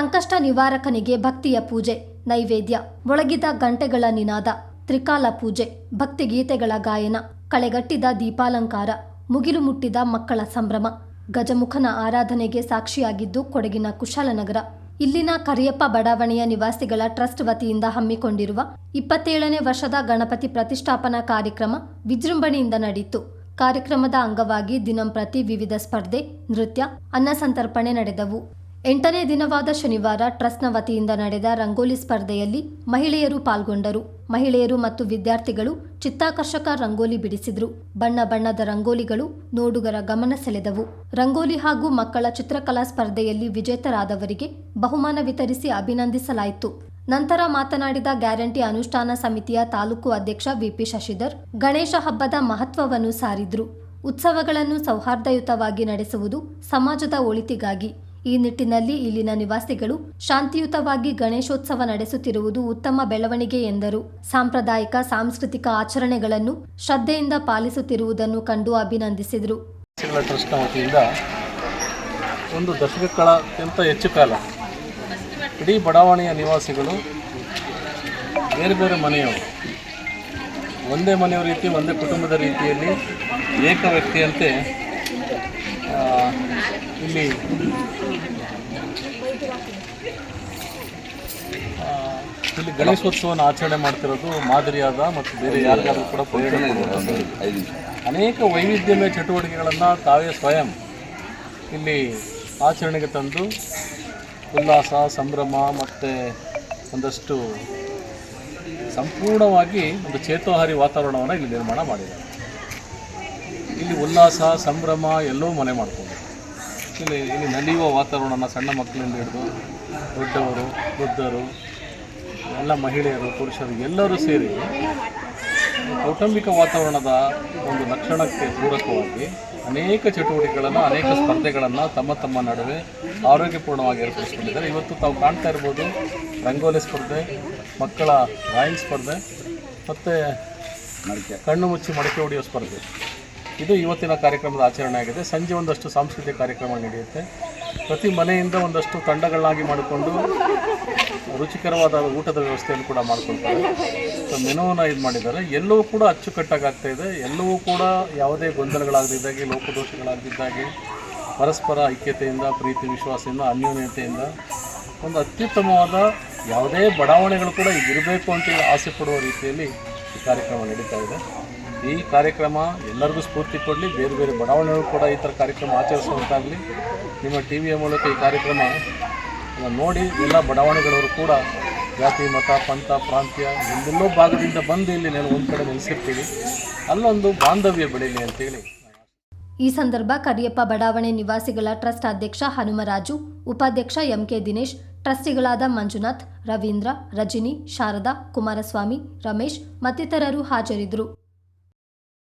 ಸಂಕಷ್ಟ ನಿವಾರಕನಿಗೆ ಭಕ್ತಿಯ ಪೂಜೆ, ನೈವೇದ್ಯ, ಮೊಳಗಿದ ಗಂಟೆಗಳ ನಿನಾದ, ತ್ರಿಕಾಲ ಪೂಜೆ, ಭಕ್ತಿಗೀತೆಗಳ ಗಾಯನ, ಕಳೆಗಟ್ಟಿದ ದೀಪಾಲಂಕಾರ, ಮುಗಿಲು ಮುಟ್ಟಿದ ಮಕ್ಕಳ ಸಂಭ್ರಮ, ಗಜಮುಖನ ಆರಾಧನೆಗೆ ಸಾಕ್ಷಿಯಾಗಿದ್ದು ಕೊಡಗಿನ ಕುಶಾಲನಗರ. ಇಲ್ಲಿನ ಕರಿಯಪ್ಪ ಬಡಾವಣೆಯ ನಿವಾಸಿಗಳ ಟ್ರಸ್ಟ್ ವತಿಯಿಂದ ಹಮ್ಮಿಕೊಂಡಿರುವ ಇಪ್ಪತ್ತೇಳನೇ ವರ್ಷದ ಗಣಪತಿ ಪ್ರತಿಷ್ಠಾಪನಾ ಕಾರ್ಯಕ್ರಮ ವಿಜೃಂಭಣೆಯಿಂದ ನಡೆಯಿತು. ಕಾರ್ಯಕ್ರಮದ ಅಂಗವಾಗಿ ದಿನಂಪ್ರತಿ ವಿವಿಧ ಸ್ಪರ್ಧೆ, ನೃತ್ಯ ಅನ್ನಸಂತರ್ಪಣೆ ನಡೆದವು. ಎಂಟನೇ ದಿನವಾದ ಶನಿವಾರ ಟ್ರಸ್ಟ್ನ ವತಿಯಿಂದ ನಡೆದ ರಂಗೋಲಿ ಸ್ಪರ್ಧೆಯಲ್ಲಿ ಮಹಿಳೆಯರು ಪಾಲ್ಗೊಂಡರು. ಮಹಿಳೆಯರು ಮತ್ತು ವಿದ್ಯಾರ್ಥಿಗಳು ಚಿತ್ತಾಕರ್ಷಕ ರಂಗೋಲಿ ಬಿಡಿಸಿದ್ರು. ಬಣ್ಣ ಬಣ್ಣದ ರಂಗೋಲಿಗಳು ನೋಡುಗರ ಗಮನ ಸೆಳೆದವು. ರಂಗೋಲಿ ಹಾಗೂ ಮಕ್ಕಳ ಚಿತ್ರಕಲಾ ಸ್ಪರ್ಧೆಯಲ್ಲಿ ವಿಜೇತರಾದವರಿಗೆ ಬಹುಮಾನ ವಿತರಿಸಿ ಅಭಿನಂದಿಸಲಾಯಿತು. ನಂತರ ಮಾತನಾಡಿದ ಗ್ಯಾರಂಟಿ ಅನುಷ್ಠಾನ ಸಮಿತಿಯ ತಾಲೂಕು ಅಧ್ಯಕ್ಷ ವಿಪಿ ಶಶಿಧರ್, ಗಣೇಶ ಹಬ್ಬದ ಮಹತ್ವವನ್ನು ಸಾರಿದ್ರು. ಉತ್ಸವಗಳನ್ನು ಸೌಹಾರ್ದಯುತವಾಗಿ ನಡೆಸುವುದು ಸಮಾಜದ ಒಳಿತಿಗಾಗಿ. ಈ ನಿಟ್ಟಿನಲ್ಲಿ ಇಲ್ಲಿನ ನಿವಾಸಿಗಳು ಶಾಂತಿಯುತವಾಗಿ ಗಣೇಶೋತ್ಸವ ನಡೆಸುತ್ತಿರುವುದು ಉತ್ತಮ ಬೆಳವಣಿಗೆ ಎಂದರು. ಸಾಂಪ್ರದಾಯಿಕ ಸಾಂಸ್ಕೃತಿಕ ಆಚರಣೆಗಳನ್ನು ಶ್ರದ್ಧೆಯಿಂದ ಪಾಲಿಸುತ್ತಿರುವುದನ್ನು ಕಂಡು ಅಭಿನಂದಿಸಿದರು. ಒಂದು ದಶಕಗಳಕ್ಕಿಂತ ಹೆಚ್ಚು ಕಾಲ ಇಡೀ ಬಡಾವಣೆಯ ನಿವಾಸಿಗಳು, ಬೇರೆ ಬೇರೆ ಮನೆಯವರು, ಒಂದೇ ಮನೆಯವರ ರೀತಿ, ಒಂದೇ ಕುಟುಂಬದ ರೀತಿಯಲ್ಲಿ ಏಕ ವ್ಯಕ್ತಿಯಂತೆ ಇಲ್ಲಿ. ಇಲ್ಲಿ ಗಣೇಶೋತ್ಸವವನ್ನು ಆಚರಣೆ ಮಾಡ್ತಿರೋದು ಮಾದರಿಯಾದ ಮತ್ತು ಬೇರೆ ಯಾರಿಗಾದ್ರೂ ಕೂಡ. ಅನೇಕ ವೈವಿಧ್ಯಮಯ ಚಟುವಟಿಕೆಗಳನ್ನು ತಾವೇ ಸ್ವಯಂ ಇಲ್ಲಿ ಆಚರಣೆಗೆ ತಂದು ಉಲ್ಲಾಸ, ಸಂಭ್ರಮ ಮತ್ತು ಒಂದಷ್ಟು ಸಂಪೂರ್ಣವಾಗಿ ಒಂದು ಚೇತೋಹಾರಿ ವಾತಾವರಣವನ್ನು ಇಲ್ಲಿ ನಿರ್ಮಾಣ ಮಾಡಿದ್ದಾರೆ. ಇಲ್ಲಿ ಉಲ್ಲಾಸ, ಸಂಭ್ರಮ ಎಲ್ಲವೂ ಮನೆ ಮಾಡಿಕೊಂಡು. ಇಲ್ಲಿ ಇಲ್ಲಿ ನಲಿಯುವ ವಾತಾವರಣನ ಸಣ್ಣ ಮಕ್ಕಳಿಂದ ಹಿಡಿದು ದೊಡ್ಡವರು, ವೃದ್ಧರು, ಎಲ್ಲ ಮಹಿಳೆಯರು, ಪುರುಷರು ಎಲ್ಲರೂ ಸೇರಿ ಕೌಟುಂಬಿಕ ವಾತಾವರಣದ ಒಂದು ಲಕ್ಷಣಕ್ಕೆ ಪೂರಕವಾಗಿ ಅನೇಕ ಚಟುವಟಿಕೆಗಳನ್ನು, ಅನೇಕ ಸ್ಪರ್ಧೆಗಳನ್ನು ತಮ್ಮ ತಮ್ಮ ನಡುವೆ ಆರೋಗ್ಯಪೂರ್ಣವಾಗಿ ಏರ್ಪಡಿಸ್ಕೊಂಡಿದ್ದಾರೆ ಇವತ್ತು ತಾವು ಕಾಣ್ತಾ ಇರ್ಬೋದು ರಂಗೋಲಿ ಸ್ಪರ್ಧೆ, ಮಕ್ಕಳ ಡ್ರಾಯಿಂಗ್ ಸ್ಪರ್ಧೆ, ಮತ್ತು ಕಣ್ಣು ಮುಚ್ಚಿ ಮಡಕೆ ಹೊಡೆಯೋ ಸ್ಪರ್ಧೆ. ಇದು ಇವತ್ತಿನ ಕಾರ್ಯಕ್ರಮದ ಆಚರಣೆ ಆಗಿದೆ. ಸಂಜೆ ಒಂದಷ್ಟು ಸಾಂಸ್ಕೃತಿಕ ಕಾರ್ಯಕ್ರಮ ನಡೆಯುತ್ತೆ. ಪ್ರತಿ ಮನೆಯಿಂದ ಒಂದಷ್ಟು ತಂಡಗಳನ್ನಾಗಿ ಮಾಡಿಕೊಂಡು ರುಚಿಕರವಾದ ಊಟದ ವ್ಯವಸ್ಥೆಯನ್ನು ಕೂಡ ಮಾಡ್ಕೊಳ್ತಾರೆ. ಸೊ ಮೆನುವನ್ನು ಇದು ಮಾಡಿದ್ದಾರೆ. ಎಲ್ಲವೂ ಕೂಡ ಅಚ್ಚುಕಟ್ಟಾಗ್ತಾ ಇದೆ. ಎಲ್ಲವೂ ಕೂಡ ಯಾವುದೇ ಗೊಂದಲಗಳಾಗದಿದ್ದಾಗೆ, ಲೋಪದೋಷಗಳಾಗದಿದ್ದಾಗೆ, ಪರಸ್ಪರ ಐಕ್ಯತೆಯಿಂದ, ಪ್ರೀತಿ, ವಿಶ್ವಾಸದಿಂದ, ಅನ್ಯೋನ್ಯತೆಯಿಂದ ಒಂದು ಅತ್ಯುತ್ತಮವಾದ ಯಾವುದೇ ಬಡಾವಣೆಗಳು ಕೂಡ ಇರಬೇಕು ಅಂತೇಳಿ ಆಸೆ ಪಡುವ ರೀತಿಯಲ್ಲಿ ಕಾರ್ಯಕ್ರಮ ನಡೀತಾ ಇದೆ. ಈ ಕಾರ್ಯಕ್ರಮ ಎಲ್ಲರಿಗೂ ಸ್ಫೂರ್ತಿ ಕೊಡಲಿ. ಬೇರೆ ಬೇರೆ ಬಡಾವಣೆಗಳು ಕೂಡ ಈ ಥರ ಕಾರ್ಯಕ್ರಮ ಆಚರಿಸುವಂತಾಗಲಿ. ನಿಮ್ಮ ಟಿ ವಿಯ ಮೂಲಕ ಈ ಕಾರ್ಯಕ್ರಮ ನೋಡಿ ಎಲ್ಲ ಬಡಾವಣೆಗಳವರು ಕೂಡ ಜಾತಿ, ಮತ, ಪಂಥ, ಪ್ರಾಂತ್ಯ ಎಲ್ಲೆಲ್ಲೋ ಭಾಗದಿಂದ ಬಂದು ಇಲ್ಲಿ ನಾನು ಒಂದು ಕಡೆ ನೆಲೆಸಿರ್ತೀವಿ. ಅಲ್ಲೊಂದು ಬಾಂಧವ್ಯ ಬೆಳೀಲಿ ಅಂತೇಳಿ ಈ ಸಂದರ್ಭ ಕರಿಯಪ್ಪ ಬಡಾವಣೆ ನಿವಾಸಿಗಳ ಟ್ರಸ್ಟ್ ಅಧ್ಯಕ್ಷ ಹನುಮರಾಜು, ಉಪಾಧ್ಯಕ್ಷ ಎಂಕೆ ದಿನೇಶ್ ಟ್ರಸ್ಟಿಗಳಾದ ಮಂಜುನಾಥ್ ರವೀಂದ್ರ ರಜಿನಿ ಶಾರದಾ ಕುಮಾರಸ್ವಾಮಿ ರಮೇಶ್ ಮತ್ತಿತರರು ಹಾಜರಿದ್ದರು.